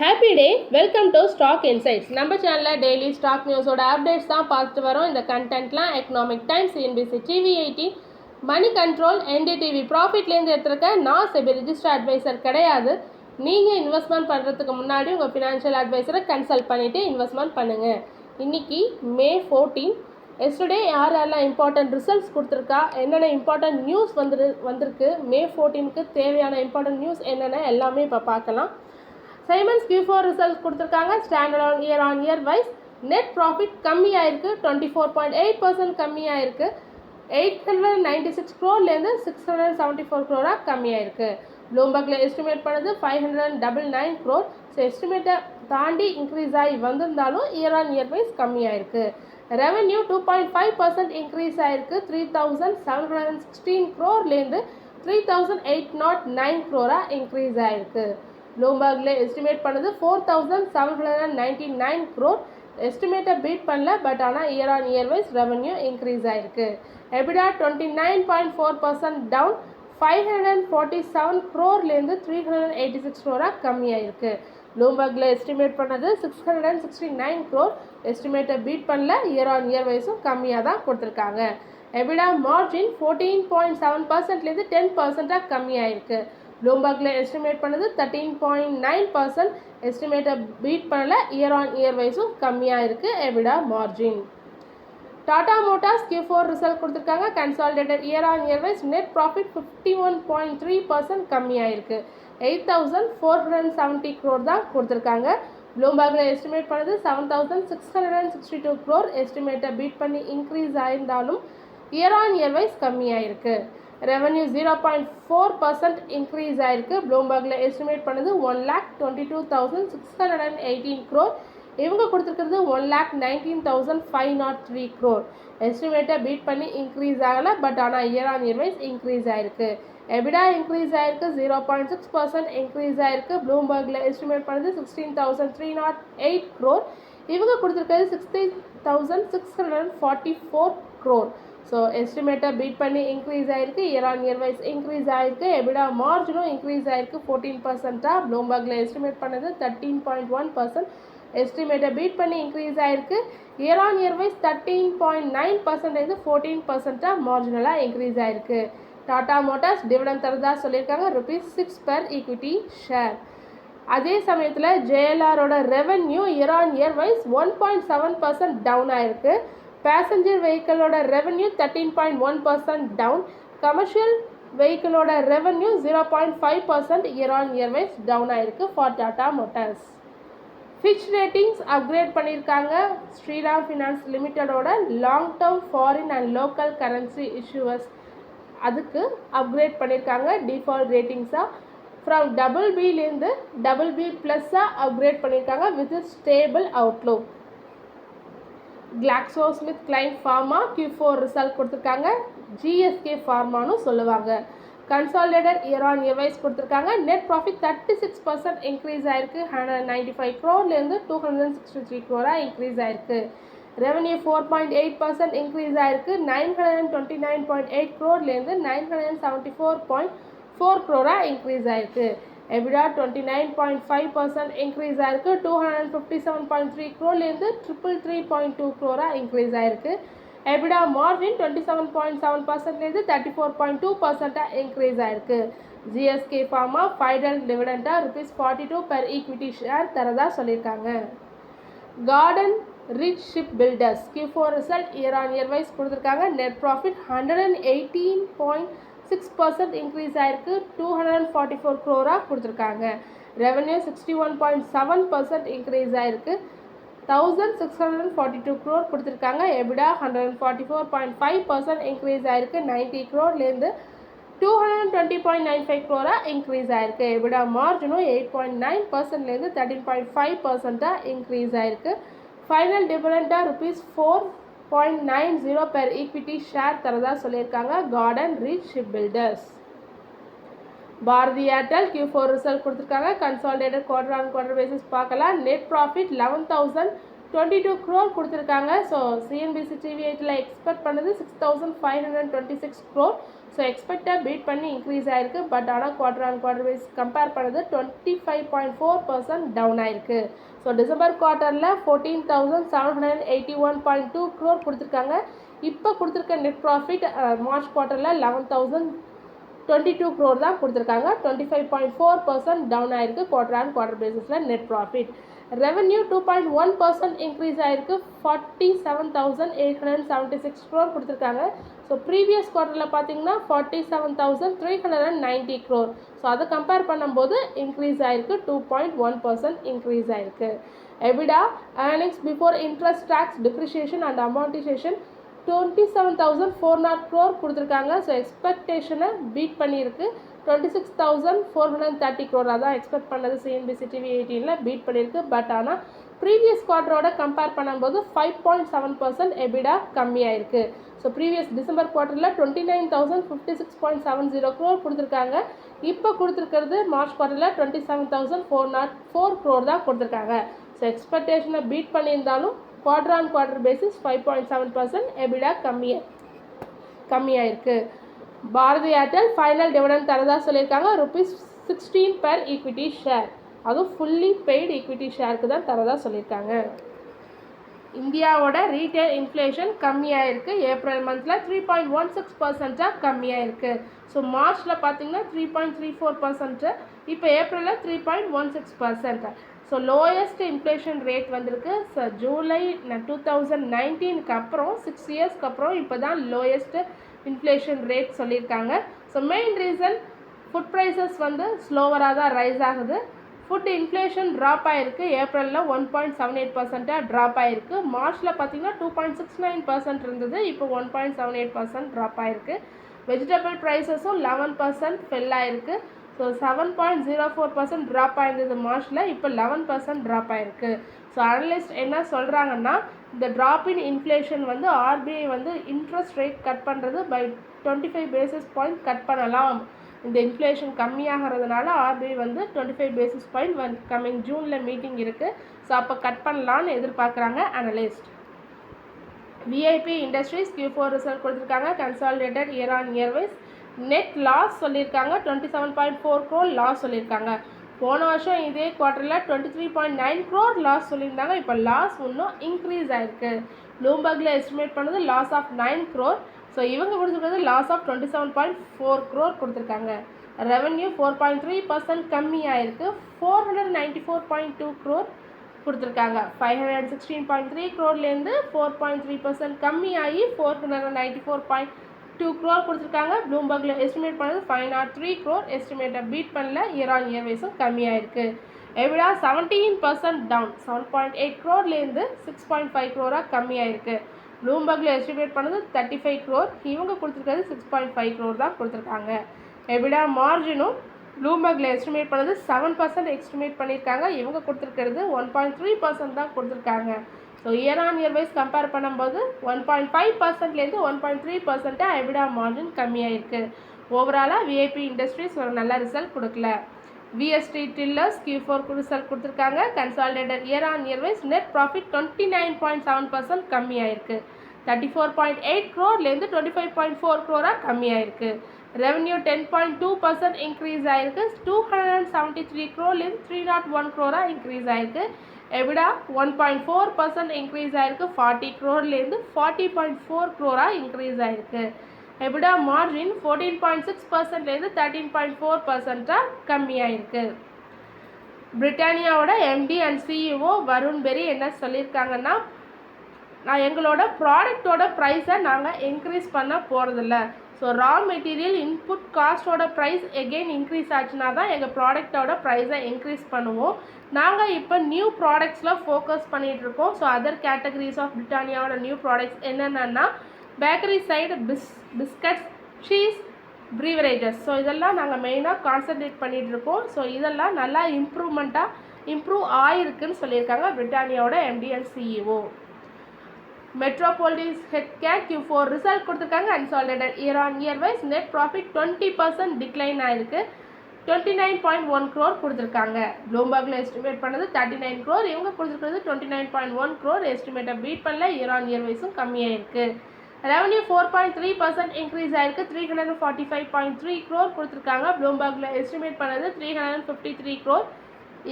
Happy day welcome to stock insights நம்ம சேனலில் daily stock நியூஸோட updates தான் பார்த்துட்டு வரோம். இந்த கண்டென்ட்லாம் Economic Times NBC TV eighty Moneycontrol NDTV ப்ராஃபிட்லேருந்து எடுத்துருக்க நான் செபி ரிஜிஸ்டர் அட்வைசர் கிடையாது. நீங்கள் இன்வெஸ்ட்மெண்ட் பண்ணுறதுக்கு முன்னாடி உங்கள் ஃபினான்ஷியல் அட்வைசரை கன்சல்ட் பண்ணிவிட்டு இன்வெஸ்ட்மெண்ட் பண்ணுங்கள் இன்னைக்கு மே ஃபோர்டீன் எஸ்டர்டே யார் யாரெல்லாம் இம்பார்ட்டன்ட் ரிசல்ட்ஸ் கொடுத்துருக்கா? என்னென்ன இம்பார்ட்டன்ட் நியூஸ் வந்துரு வந்திருக்கு? மே ஃபோர்டீனுக்கு தேவையான இம்பார்ட்டன்ட் நியூஸ் என்னென்ன? எல்லாமே இப்போ பார்க்கலாம். சைமன்ஸ் கியூ ஃபோர் ரிசல்ட்ஸ் கொடுத்துருக்காங்க. Standalone year on year wise net profit கம்மியாயிருக்கு. Twenty four point eight percent கம்மியாயிருக்கு. Eight hundred ninety six க்ரோர்லேருந்து சிக்ஸ் ஹண்ட்ரட் செவன்ட்டி ஃபோர் க்ரோராக கம்மியாயிருக்கு. ப்ளூம்பர்கில் எஸ்டிமேட் பண்ணது five hundred double nine crore so எஸ்டிமேட்டை தாண்டி increase ஆகி வந்திருந்தாலும் year on year wise கம்மியாயிருக்கு. Revenue two point five percent increase ஆயிருக்கு. Three thousand seven hundred and sixteen க்ரோர்லேருந்து three thousand eight nought nine க்ரோராக increase ஆயிருக்கு. ப்ளூம்பர்கில் எஸ்டிமேட் பண்ணது four thousand seven hundred and ninety nine crore எஸ்டிமேட்டை beat பண்ணல but ஆனால் year on year wise revenue increase ஆயிருக்கு. EBITDA twenty nine point four percent down five hundred and forty seven க்ரோர்லேருந்து three hundred and eighty six க்ரோராக கம்மியாயிருக்கு. ப்ளூம்பர்கில் estimate பண்ணது six hundred and sixty nine crore எஸ்டிமேட்டை beat பண்ணல year on year வைஸும் கம்மியாக தான் கொடுத்துருக்காங்க. EBITDA margin fourteen point seven பர்சன்ட்லேருந்து ten பர்சன்ட்டாக கம்மியாயிருக்கு. ப்ளூம்பர்கில் எஸ்டிமேட் பண்ணது தேர்ட்டீன் பாயிண்ட் நைன் பர்சன்ட் எஸ்டிமேட்டை பீட் பண்ணல. இயர் ஆன் இயர் வைஸும் கம்மியாக இருக்குது EBITDA margin Tata Motors Q four result கொடுத்துருக்காங்க. Consolidated year on year wise net profit fifty one point three percent கம்மியாயிருக்கு eight thousand four hundred and seventy crore தான் கொடுத்துருக்காங்க. ப்ளூம்பர்கில் estimate பண்ணது seven thousand six hundred and sixty two crore எஸ்டிமேட்டை beat பண்ணி increase ஆயிருந்தாலும் year on year wise கம்மியாயிருக்கு revenue zero point four percent increase ஆயிருக்கு. ப்ளூம்பர்கில் estimate பண்ணது one lakh twenty two thousand six hundred and eighteen crore இவங்க கொடுத்துருக்கிறது one lakh nineteen thousand five nought three crore எஸ்டிமேட்டை beat பண்ணி increase ஆகலை but ஆனால் year on year wise increase ஆயிருக்கு. EBITDA increase ஆயிருக்கு zero point six percent increase ஆயிருக்கு. ப்ளூம்பர்கில் estimate பண்ணது sixteen thousand three nought eight crore இவங்க கொடுத்துருக்கிறது sixty thousand six hundred and forty four crore so எஸ்டிமேட்டை beat பண்ணி இன்க்ரீஸ் ஆயிருக்கு. Year on year wise increase ஆயிருக்கு எபிடா மார்ஜினும் இன்க்ரீஸ் ஆயிருக்கு ஃபோர்டீன் பர்சன்ட்டாக ப்ளூம்பர்கில் எஸ்டிமேட் பண்ணது தேர்ட்டீன் பாயிண்ட் ஒன் பர்சன்ட் எஸ்டிமேட்டை பீட் பண்ணி இன்க்ரீஸ் ஆயிருக்கு. Year on year wise thirteen point nine percentage fourteen பர்சன்ட்டாக மார்ஜினலாக இன்க்ரீஸ் ஆயிருக்கு. டாடா மோட்டார்ஸ் டிவிடன் தரதா சொல்லியிருக்காங்க. Rupees six per equity share அதே சமயத்தில் ஜேஎல்ஆரோட revenue year on year wise one point seven percent down ஆயிருக்கு. Passenger வெஹிக்கிளோட revenue thirteen point one percent down commercial வெஹிக்கிளோட revenue zero point five percent year on year wise down ஆயிருக்கு for Tata Motors Fitch ratings upgrade பண்ணியிருக்காங்க. Shriram finance லிமிட்டடோட long term foreign and local currency issuers அதுக்கு upgrade பண்ணியிருக்காங்க. Default ரேட்டிங்ஸாக from double பிலேருந்து double B ப்ளஸ்ஸாக upgrade பண்ணியிருக்காங்க with stable outlook GlaxoSmithKline pharma Q four result கொடுத்துருக்காங்க. GSK ஃபார்மானும் சொல்லுவாங்க. Consolidated year on year wise கொடுத்துருக்காங்க. Net profit thirty six percent increase ஆயிருக்கு ஹண்ட்ரட் நைன்டி ஃபைவ் க்ரோர்லேருந்து டூ ஹண்ட்ரட் சிக்ஸ்டி த்ரீ க்ரோராக இன்க்ரீஸ் ஆயிருக்கு. Revenue four point eight percent increase ஆயிருக்கு. Nine hundred and twenty nine point eight க்ரோர்லேருந்து nine hundred and seventy four point four க்ரோராக increase ஆயிருக்கு. EBITDA twenty nine point five percent increase ஆயிருக்கு. Two hundred fifty seven point three க்ரோர்லேருந்து triple three point two க்ரோராக increase ஆயிருக்கு. EBITDA margin twenty seven point seven பர்சன்ட்லேருந்து thirty four point two பர்சன்ட்டாக increase ஆயிருக்கு GSK pharma final டிவிடெண்டாக rupees forty two per equity share தரதாக சொல்லியிருக்காங்க. Garden Reach Shipbuilders Q four result year on year wise கொடுத்துருக்காங்க. Net profit hundred and eighteen point six percent increase ஆயிருக்கு. Two hundred and forty four க்ரோராக கொடுத்துருக்காங்க. Revenue sixty one point seven percent increase ஆயிருக்கு. Thousand six hundred and forty two crore கொடுத்துருக்காங்க. EBITDA hundred and forty four point five percent increase ஆயிருக்கு. Ninety க்ரோர்லேருந்து two hundred and twenty point nine five க்ரோராக increase ஆயிருக்கு EBITDA மார்ஜினும் eight point nine பர்சன்ட்லேருந்து thirteen point five பர்சன்ட்டாக increase ஆயிருக்கு. Final டிவிடெண்டாக rupees four point nine zero per equity share தரதா சொல்லியிருக்காங்க Garden Reach Shipbuilders Bharti Airtel Q four result கொடுத்துருக்காங்க. Consolidated quarter on quarter basis பார்க்கலாம். Net profit eleven thousand twenty two crore கொடுத்துருக்காங்க so CNBC TV எயிட்டில் expect பண்ணது six thousand five hundred twenty six crore so expected beat பண்ணி increase ஆகிருக்கு but ஆனால் quarter on quarter wise compare பண்ணது twenty five point four percent down ஆயிருக்கு. So December குவார்ட்டரில் fourteen thousand seven hundred eighty one point two crore கொடுத்துருக்காங்க. இப்போ கொடுத்துருக்க net profit March குவார்ட்டரில் eleven thousand twenty two crore தான் கொடுத்துருக்காங்க. Twenty five point four percent down ஆயிருக்கு quarter on quarter பேசிஸில் net profit revenue two point one percent increase ஆயிருக்கு. Forty seven thousand eight hundred seventy six crore கொடுத்துருக்காங்க. So previous குவார்ட்டரில் பார்த்தீங்கன்னா forty seven thousand three hundred and ninety crore so அதை compare பண்ணும்போது increase ஆயிருக்கு. Two point one percent increase ஆயிருக்கு. EBITDA earnings before interest tax depreciation and amortisation twenty seven thousand four nought crore கொடுத்துருக்காங்க. So எக்ஸ்பெக்டேஷனை beat பண்ணியிருக்கு. Twenty six thousand four hundred thirty crore அதான் expect பண்ணது CNBC TV எயிட்டீனில் beat பண்ணியிருக்கு. But ஆனால் previous குவார்ட்டரோட கம்பேர் பண்ணும்போது five point seven percent EBITDA கம்மியாயிருக்கு. So previous December குவார்ட்டரில் twenty nine thousand fifty six point seven zero crore கொடுத்துருக்காங்க. இப்போ கொடுத்துருக்கிறது March குவார்ட்டரில் twenty seven thousand four nought four crore தான் கொடுத்துருக்காங்க. ஸோ எக்ஸ்பெக்டேஷனை பீட் பண்ணியிருந்தாலும் quarter on quarter basis five point seven percent EBITDA கம்மியாக கம்மியாயிருக்கு. Bharti Airtel final dividend தரதா சொல்லியிருக்காங்க. Rupees sixteen per equity share அதுவும் ஃபுல்லி பெய்டு ஈக்விட்டி ஷேருக்கு தான் தரதாக சொல்லியிருக்காங்க. இந்தியாவோட ரீட்டைல் இன்ஃப்ளேஷன் கம்மியாக இருக்குது ஏப்ரல் மந்தில் த்ரீ பாயிண்ட் ஒன் சிக்ஸ் பர்சன்ட்டாக கம்மியாக இருக்குது ஸோ மார்ச்சில் பார்த்தீங்கன்னா three point three four percent இப்போ ஏப்ரலில் three point one six percent so lowest inflation rate வந்திருக்கு. ஸோ ஜூலை டூ தௌசண்ட் நைன்டீனுக்கு அப்புறம் சிக்ஸ் இயர்ஸ்க்கு அப்புறம் இப்போ தான் லோயஸ்ட்டு இன்ஃப்ளேஷன் ரேட் சொல்லியிருக்காங்க. So main reason food prices வந்து ஸ்லோவராக தான் ரைஸ் ஆகுது. ஃபுட் இன்ஃப்ளேஷன் ட்ராப் ஆகிருக்கு ஏப்ரலில் ஒன் பாயிண்ட் செவன் எயிட் பர்சண்ட்டாக ட்ராப் ஆகிருக்கு மார்ச்சில் பார்த்தீங்கன்னா two point six nine percent இருந்தது. இப்போ one point seven eight percent drop ஆகிருக்கு வெஜிடபிள் ப்ரைஸஸும் லெவன் பர்சன்ட் ஃபெல் ஆகிருக்கு so seven point zero four percent drop ஆயிருந்தது மார்ச்சில் இப்போ லெவன் பர்சன்ட் ட்ராப் ஆயிருக்கு. ஸோ அனலிஸ்ட் என்ன சொல்கிறாங்கன்னா இந்த ட்ராப் இன் இன்ஃப்ளேஷன் வந்து ஆர்பிஐ வந்து இன்ட்ரெஸ்ட் ரேட் கட் பண்ணுறது by twenty five basis point cut பண்ணலாம். இந்த இன்ஃப்ளேஷன் கம்மியாகிறதுனால ஆர்பிஐ வந்து டுவெண்ட்டி ஃபைவ் பேசிஸ் பாயிண்ட் வந் கம்மிங் ஜூனில் மீட்டிங் இருக்குது ஸோ அப்போ கட் பண்ணலான்னு எதிர்பார்க்குறாங்க analyst VIP Industries Q four result கொடுத்துருக்காங்க. Consolidated year on year wise net loss சொல்லியிருக்காங்க. Twenty seven point four crore loss சொல்லியிருக்காங்க. போன வருஷம் இதே குவார்ட்டரில் twenty three point nine crore loss சொல்லியிருந்தாங்க. இப்போ லாஸ் இன்னும் இன்க்ரீஸ் ஆயிருக்கு. ப்ளூம்பர்கில் எஸ்டிமேட் பண்ணது loss of nine crore so இவங்க கொடுத்துருக்கிறது loss of twenty seven point four crore கொடுத்துருக்காங்க. Revenue four point three percent கம்மியாயிருக்கு. Four hundred ninety four point two crore கொடுத்துருக்காங்க. Five hundred sixteen point three க்ரோர்லேருந்து four point three percent கம்மியாகி four hundred ninety four point two crore கொடுத்துருக்காங்க. ப்ளூம்பர்கில் estimate பண்ணது five nought three crore எஸ்டிமேட்டை beat பண்ணல. Year on year வைஸும் கம்மியாயிருக்கு. EBITDA seventeen percent down seven point eight க்ரோர்லேருந்து six point five க்ரோராக கம்மியாயிருக்கு. ப்ளூம்பர்கில் estimate பண்ணது தேர்ட்டி ஃபைவ் க்ரோர் இவங்க கொடுத்துருக்கிறது சிக்ஸ் பாயிண்ட் ஃபைவ் க்ரோர் தான் கொடுத்துருக்காங்க. எவிடா மார்ஜினும் ப்ளூம்பர்கில் எஸ்டிமேட் பண்ணது செவன் பர்சன்ட் எஸ்டிமேட் பண்ணியிருக்காங்க. இவங்க கொடுத்துருக்கிறது ஒன் பாயிண்ட் த்ரீ பர்சன்ட் தான் கொடுத்துருக்காங்க. So year on year wise compare பண்ணும்போது ஒன் பாயிண்ட் ஃபைவ் பர்சன்ட்லேருந்து ஒன் பாயிண்ட் த்ரீ பர்சன்ட்டாக எவிடா மார்ஜின் கம்மியாயிருக்கு. ஓவராலாக விஐபி இண்டஸ்ட்ரீஸ் ஒரு நல்ல ரிசல்ட் கொடுக்கல. VST tillers Q four result கொடுத்துருக்காங்க. Consolidated year on year wise net profit twenty nine point seven percent கம்மியாயிருக்கு. Thirty four point eight க்ரோர்லேருந்து twenty five point four க்ரோராக கம்மியாயிருக்கு. Revenue ten point two percent increase ஆயிருக்கு. Two hundred and seventy three க்ரோர்லேருந்து three not one க்ரோராக increase ஆயிருக்கு. EBITDA one point four percent increase ஆயிருக்கு. Forty க்ரோர்லேருந்து forty point four க்ரோராக increase ஆயிருக்கு. EBITDA margin fourteen point six பர்சன்ட்லேருந்து thirteen point four பர்சன்ட்டாக கம்மியாயிருக்கு. பிரிட்டானியாவோட MD and CEO Varun Berry என்ன சொல்லியிருக்காங்கன்னா நான் எங்களோட ப்ராடக்டோட ப்ரைஸை நாங்கள் இன்க்ரீஸ் பண்ண போகிறதில்ல ஸோ ரா மெட்டீரியல் இன்புட் காஸ்ட்டோட ப்ரைஸ் எகெயின் இன்க்ரீஸ் ஆச்சுன்னா தான் எங்கள் ப்ராடக்டோட ப்ரைஸை இன்க்ரீஸ் பண்ணுவோம். நாங்கள் இப்போ நியூ ப்ராடக்ட்ஸில் ஃபோக்கஸ் பண்ணிகிட்ருக்கோம் ஸோ அதர் கேட்டகரிஸ் ஆஃப் பிரிட்டானியாவோட நியூ ப்ராடக்ட்ஸ் என்னென்னா bakery side bis biscuits cheese beverages so இதெல்லாம் நாங்கள் மெயினாக கான்சன்ட்ரேட் பண்ணிகிட்டு இருக்கோம். ஸோ இதெல்லாம் நல்லா இம்ப்ரூவ்மெண்ட்டாக இம்ப்ரூவ் ஆயிருக்குன்னு சொல்லியிருக்காங்க பிரிட்டானியாவோட MD and CEO Metropolis health care Q four result கொடுத்துருக்காங்க. Unsalted year on year wise net profit twenty percent decline ஆயிருக்கு. Twenty nine point one crore கொடுத்துருக்காங்க. ப்ளூம்பர்கில் எஸ்டிமேட் பண்ணது தேர்ட்டி நைன் க்ரோர் இவங்க கொடுத்துருக்கிறது twenty nine point one crore எஸ்டிமேட்டை beat பண்ணல. Year on year வைஸும் கம்மியாயிருக்கு. Revenue four point three percent increase ஆயிருக்கு. Three hundred forty five point three crore கொடுத்துருக்காங்க. ப்ளூம்பர்கில் எஸ்டிமேட் பண்ணது three hundred fifty three crore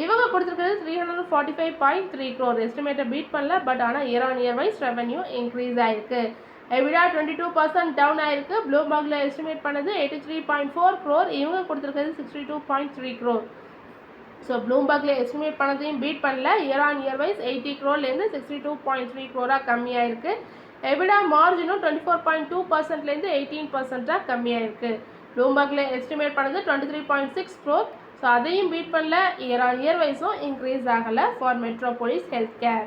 இவங்க கொடுத்துருக்கிறது three hundred forty five point three crore எஸ்டிமேட்டை beat பண்ணல but ஆனால் year on year wise revenue increase ஆயிருக்கு. EBITDA twenty two percent down ஆயிருக்கு. ப்ளூம்பர்கில் எஸ்டிமேட் பண்ணது eighty three point four crore இவங்க கொடுத்துருக்கிறது sixty two point three crore so ப்ளூம்பர்கில் estimate பண்ணதையும் beat பண்ணல. Year on year wise eighty க்ரோர்லேருந்து sixty two point three க்ரோராக கம்மியாயிருக்கு. எபிடா மார்ஜினும் டுவெண்ட்டி ஃபோர் பாயிண்ட் டூ பர்சன்ட்லேருந்து எயிட்டீன் பர்சன்ட்டாக கம்மியாயிருக்கு ப்ளூம்பர்க்கில் எஸ்டிமேட் பண்ணது twenty three point six growth so அதையும் பீட் பண்ணல. இயர் ஆன் இயர் வைஸும் இன்க்ரீஸ் ஆகலை for Metropolis health care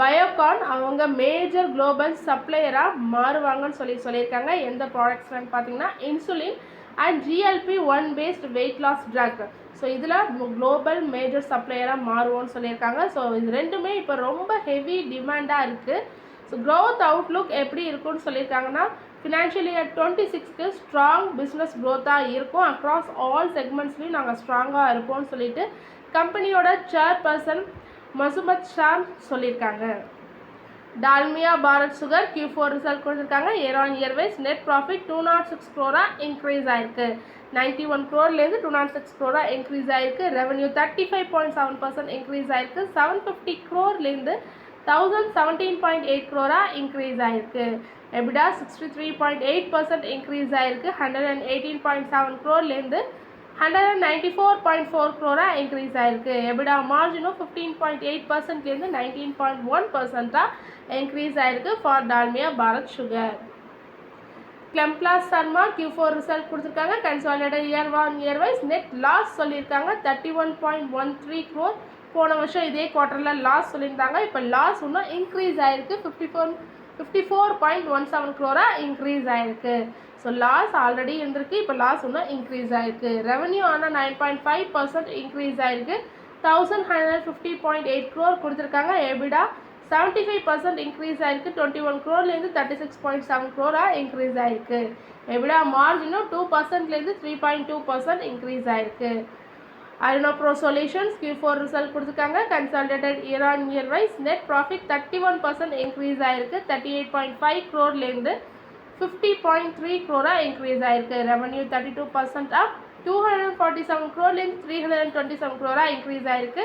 Biocon அவங்க மேஜர் குளோபல் சப்ளையராக மாறுவாங்கன்னு சொல்லி சொல்லியிருக்காங்க. எந்த ப்ராடக்ட்ஸ்லாம் பார்த்தீங்கன்னா insulin and GLP one based weight loss drug so இதில் குளோபல் மேஜர் சப்ளையராக மாறுவோம்னு சொல்லியிருக்காங்க. ஸோ இது ரெண்டுமே இப்போ ரொம்ப ஹெவி டிமாண்டாக இருக்குது ஸோ க்ரோத் அவுட்லுக் எப்படி இருக்கும்னு சொல்லியிருக்காங்கன்னா ஃபினான்ஷியல் இயர் டுவெண்ட்டி சிக்ஸ்க்கு ஸ்ட்ராங் பிஸ்னஸ் க்ரோத்தாக இருக்கும். அக்ராஸ் ஆல் செக்மெண்ட்ஸ்லையும் நாங்கள் ஸ்ட்ராங்காக இருப்போம்னு சொல்லிட்டு கம்பெனியோட சேர்பர்சன் மசுமத் ஷாம் சொல்லியிருக்காங்க. Dalmia Bharat sugar Q four result கொடுத்துருக்காங்க. Year on year wise net profit two naught six க்ரோராக increase ஆயிருக்கு. நைன்ட்டி ஒன் க்ரோர்லேருந்து டூ நாட் சிக்ஸ் க்ரோராக இன்க்ரீஸ் ஆயிருக்கு. Revenue thirty five point seven percent increase ஆயிருக்கு. செவன் ஃபிஃப்டி க்ரோர்லேருந்து thousand seventeen point eight க்ரோராக increase ஆயிருக்கு. EBITDA sixty three point eight percent increase ஆயிருக்கு. Hundred and eighteen point seven க்ரோர்லேருந்து hundred and ninety four point four க்ரோராக increase ஆயிருக்கு. EBITDA மார்ஜினும் fifteen point eight பர்சன்ட்லேருந்து nineteen point one பர்சன்ட்டாக increase ஆயிருக்கு for Dalmia Bharat sugar கிளம்ப்ளாஸ் சர்மா கியூ ஃபோர் ரிசல்ட் கொடுத்துருக்காங்க. Consolidate year on year wise net loss சொல்லியிருக்காங்க. Thirty one point one three crore போன வருஷம் இதே குவார்ட்டரில் லாஸ் சொல்லியிருந்தாங்க. இப்போ லாஸ் இன்னும் இன்க்ரீஸ் ஆயிருக்கு. Fifty four fifty four point one seven க்ரோராக increase ஆயிருக்கு. ஸோ லாஸ் ஆல்ரெடி இருந்திருக்கு. இப்போ லாஸ் இன்னும் இன்க்ரீஸ் ஆயிருக்கு. ரெவன்யூ ஆனால் nine point five percent increase ஆயிருக்கு. Thousand hundred fifty point eight crore கொடுத்துருக்காங்க. EBITDA seventy five percent increase ஆயிருக்கு. டுவெண்ட்டி ஒன் க்ரோர்லேருந்து தேர்ட்டி சிக்ஸ் பாயிண்ட் செவன் க்ரோராக இன்க்ரீஸ் ஆயிருக்கு எபிடா மார்ஜினும் two பர்சன்ட்லேருந்து three point two percent increase ஆயிருக்கு. Aruna solutions Q four result கொடுத்துருக்காங்க. Consolidated year on year wise net profit thirty one percent increase ஆயிருக்கு. Thirty eight point five க்ரோர்லேருந்து fifty point three க்ரோராக increase ஆயிருக்கு. Revenue thirty two percent up two hundred forty seven க்ரோர்லேருந்து three hundred and twenty seven க்ரோராக increase ஆயிருக்கு.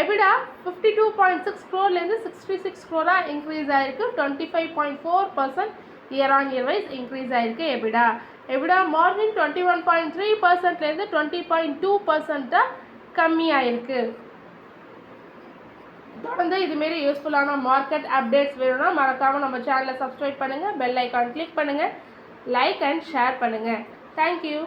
EBITDA fifty two point six க்ரோர்லேருந்து sixty six க்ரோராக increase ஆயிருக்கு. Twenty five point four percent year on year wise increase ஆகிருக்கு EBITDA EBITDA margin twenty one point three பர்சன்ட்லேருந்து twenty point two பர்சண்ட்டாக கம்மியாயிருக்கு தொடர்ந்து இதுமாரி யூஸ்ஃபுல்லான market updates வேணும்னா மறக்காமல் நம்ம சேனலை சப்ஸ்கிரைப் பண்ணுங்கள் பெல் ஐக்கான் கிளிக் பண்ணுங்கள் லைக் அண்ட் ஷேர் பண்ணுங்கள் தேங்க்யூ